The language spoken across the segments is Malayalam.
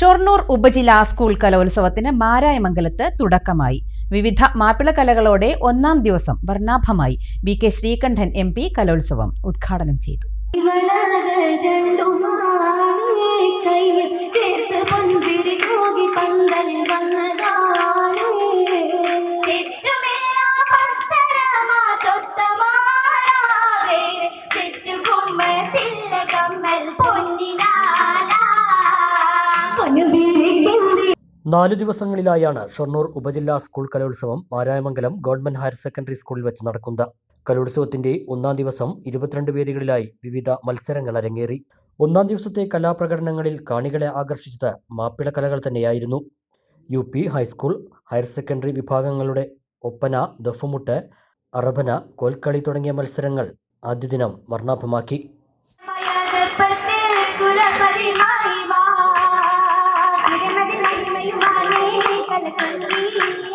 ഷൊർണൂർ ഉപജില്ലാ സ്കൂൾ കലോത്സവത്തിന് മാരായമംഗലത്ത് തുടക്കമായി. വിവിധ മാപ്പിള കലകളോടെ ഒന്നാം ദിവസം വർണാഭമായി. V K Sreekandan M P കലോത്സവം ഉദ്ഘാടനം ചെയ്തു. നാലു ദിവസങ്ങളിലായാണ് ഷൊർണൂർ ഉപജില്ലാ സ്കൂൾ കലോത്സവം മാരായമംഗലം ഗവൺമെന്റ് ഹയർ സെക്കൻഡറി സ്കൂളിൽ വെച്ച് നടക്കുന്നത്. കലോത്സവത്തിന്റെ ഒന്നാം ദിവസം ഇരുപത്തിരണ്ട് വേദികളിലായി വിവിധ മത്സരങ്ങൾ അരങ്ങേറി. ഒന്നാം ദിവസത്തെ കലാപ്രകടനങ്ങളിൽ കാണികളെ ആകർഷിച്ചത് മാപ്പിള കലകൾ തന്നെയായിരുന്നു. U P high school higher secondary വിഭാഗങ്ങളുടെ ഒപ്പന ദഫുമുട്ട് അറബന കോൽക്കളി തുടങ്ങിയ മത്സരങ്ങൾ ആദ്യ ദിനം വർണാഭമാക്കി. Thank you.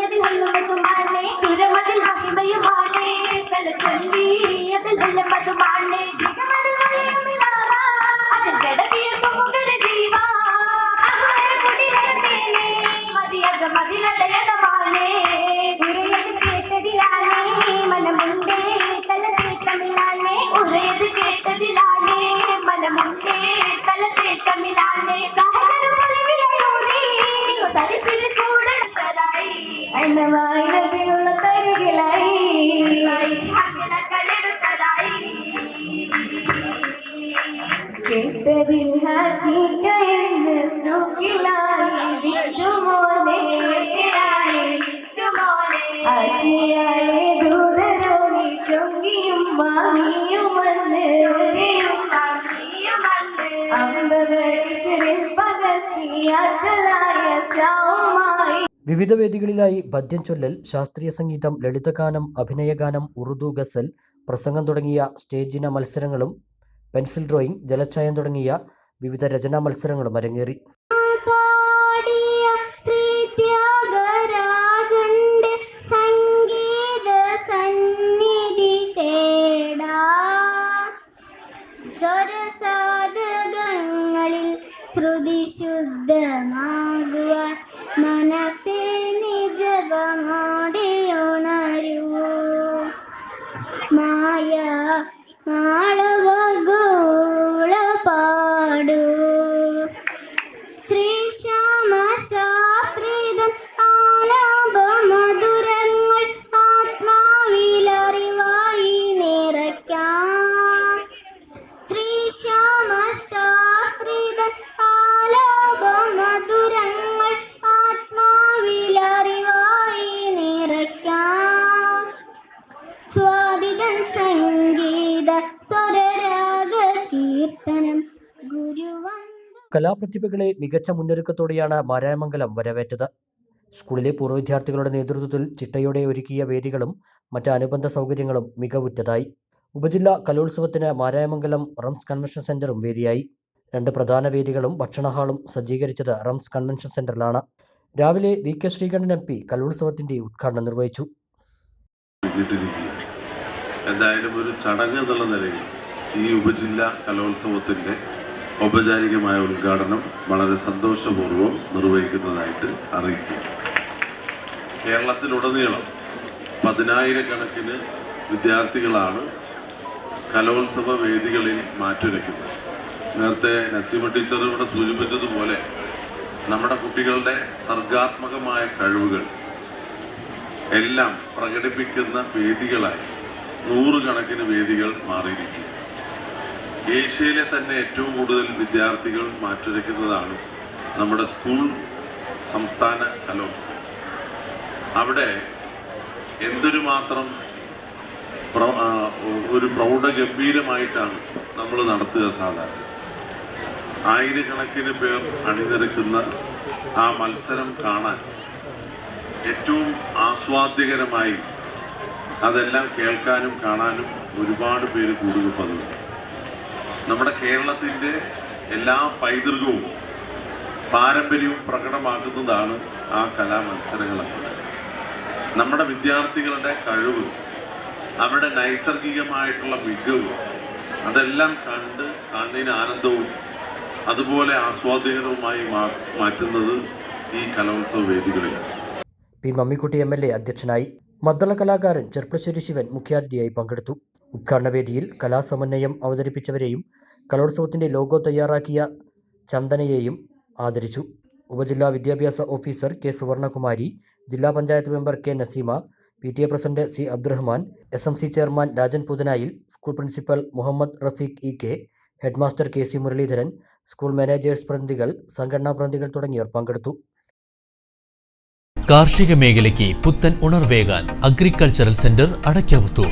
വിവിധ വേദികളിലായി പദ്യം ചൊല്ലൽ ശാസ്ത്രീയ സംഗീതം ലളിതഗാനം അഭിനയഗാനം ഉറുദു ഗസൽ പ്രസംഗം തുടങ്ങിയ സ്റ്റേജിന മത്സരങ്ങളും പെൻസിൽ ഡ്രോയിങ് ജലച്ചായം തുടങ്ങിയ വിവിധ രചനാ മത്സരങ്ങളും അരങ്ങേറി. സ്വരസാധകങ്ങളിൽ ശ്രുതി ശുദ്ധമാകുവാൻ മനസ്സെ നിജപമോടെ മായ മാളവഗോള കലാപ്രതിഭകളെ മികച്ച മുന്നൊരുക്കത്തോടെയാണ് മാരായമംഗലം വരവേറ്റത്. സ്കൂളിലെ പൂർവ വിദ്യാർത്ഥികളുടെ നേതൃത്വത്തിൽ ചിട്ടയോടെ ഒരുക്കിയ വേദികളും മറ്റ് അനുബന്ധ സൗകര്യങ്ങളും മികവുറ്റതായി. ഉപജില്ലാ കലോത്സവത്തിന് മാരായമംഗലം റംസ് കൺവെൻഷൻ സെന്ററും വേദിയായി. രണ്ട് പ്രധാന വേദികളും ഭക്ഷണഹാളും സജ്ജീകരിച്ചത് റംസ് കൺവെൻഷൻ സെന്ററിലാണ്. രാവിലെ V K Sreekandan M P കലോത്സവത്തിന്റെ ഉദ്ഘാടനം നിർവഹിച്ചു. എന്തായാലും ഒരു ചടങ്ങ് എന്നുള്ള നിലയിൽ ഈ ഉപജില്ലാ കലോത്സവത്തിന്റെ ഔപചാരികമായ ഉദ്ഘാടനം വളരെ സന്തോഷപൂർവം നിർവഹിക്കുന്നതായിട്ട് അറിയിക്കുക കേരളത്തിലുടനീളം പതിനായിരക്കണക്കിന് വിദ്യാർത്ഥികളാണ് കലോത്സവ വേദികളിൽ മാറ്റുരയ്ക്കുന്നത്. നേരത്തെ നസീമ ടീച്ചർ ഇവിടെ സൂചിപ്പിച്ചതുപോലെ നമ്മുടെ കുട്ടികളുടെ സർഗാത്മകമായ കഴിവുകൾ എല്ലാം പ്രകടിപ്പിക്കുന്ന വേദികളായി നൂറുകണക്കിന് വേദികൾ മാറിയിരിക്കുക ഏഷ്യയിലെ തന്നെ ഏറ്റവും കൂടുതൽ വിദ്യാർത്ഥികൾ മാറ്റുരയ്ക്കുന്നതാണ് നമ്മുടെ സ്കൂൾ സംസ്ഥാന കലോത്സവം. അവിടെ എന്തൊരു മാത്രം ഒരു പ്രൗഢ ഒരു പ്രൗഢഗംഭീരമായിട്ടാണ് നമ്മൾ നടത്തുക സാധാരണ. ആയിരക്കണക്കിന് പേർ അണിനിരക്കുന്ന ആ മത്സരം കാണാൻ ഏറ്റവും ആസ്വാദ്യകരമായി അതെല്ലാം കേൾക്കാനും കാണാനും ഒരുപാട് പേര് കൂടുതൽ പതിവ്. നമ്മുടെ കേരളത്തിന്റെ എല്ലാ പൈതൃകവും പാരമ്പര്യവും പ്രകടമാക്കുന്നതാണ് ആ കലാമത്സരങ്ങളൊക്കെ. നമ്മുടെ വിദ്യാർത്ഥികളുടെ കഴിവ് അവരുടെ നൈസർഗികമായിട്ടുള്ള മികവ് അതെല്ലാം കണ്ട് കണ്ണിന് ആനന്ദവും അതുപോലെ ആസ്വാദികരവുമായി മാറ്റുന്നത് ഈ കലോത്സവ വേദികളിലാണ്. P Mammikutty M L A അധ്യക്ഷനായി മദ്ദള കലാകാരൻ ചെർപ്പശ്ശേരി ശിവൻ മുഖ്യാതിഥിയായി പങ്കെടുത്തു. ഉദ്ഘാടന വേദിയിൽ കലാസമന്വയം അവതരിപ്പിച്ചവരെയും കലോത്സവത്തിന്റെ ലോഗോ തയ്യാറാക്കിയ ചന്ദനയെയും ആദരിച്ചു. ഉപജില്ലാ വിദ്യാഭ്യാസ ഓഫീസർ കെ സുവർണകുമാരി ജില്ലാ panchayat member K Naseema P T A president C Abdurahman S M C chairman Rajan Puthanayil school principal Muhammad Rafeeq E K headmaster K C Muraleedharan school managers പ്രതിനിധികൾ സംഘടനാ പ്രതിനിധികൾ തുടങ്ങിയവർ പങ്കെടുത്തു. കാർഷിക മേഖലയ്ക്ക് പുത്തൻ ഉണർവേകാൻ അഗ്രികൾച്ചറൽ സെന്റർ അടയ്ക്കാവുത്തൂർ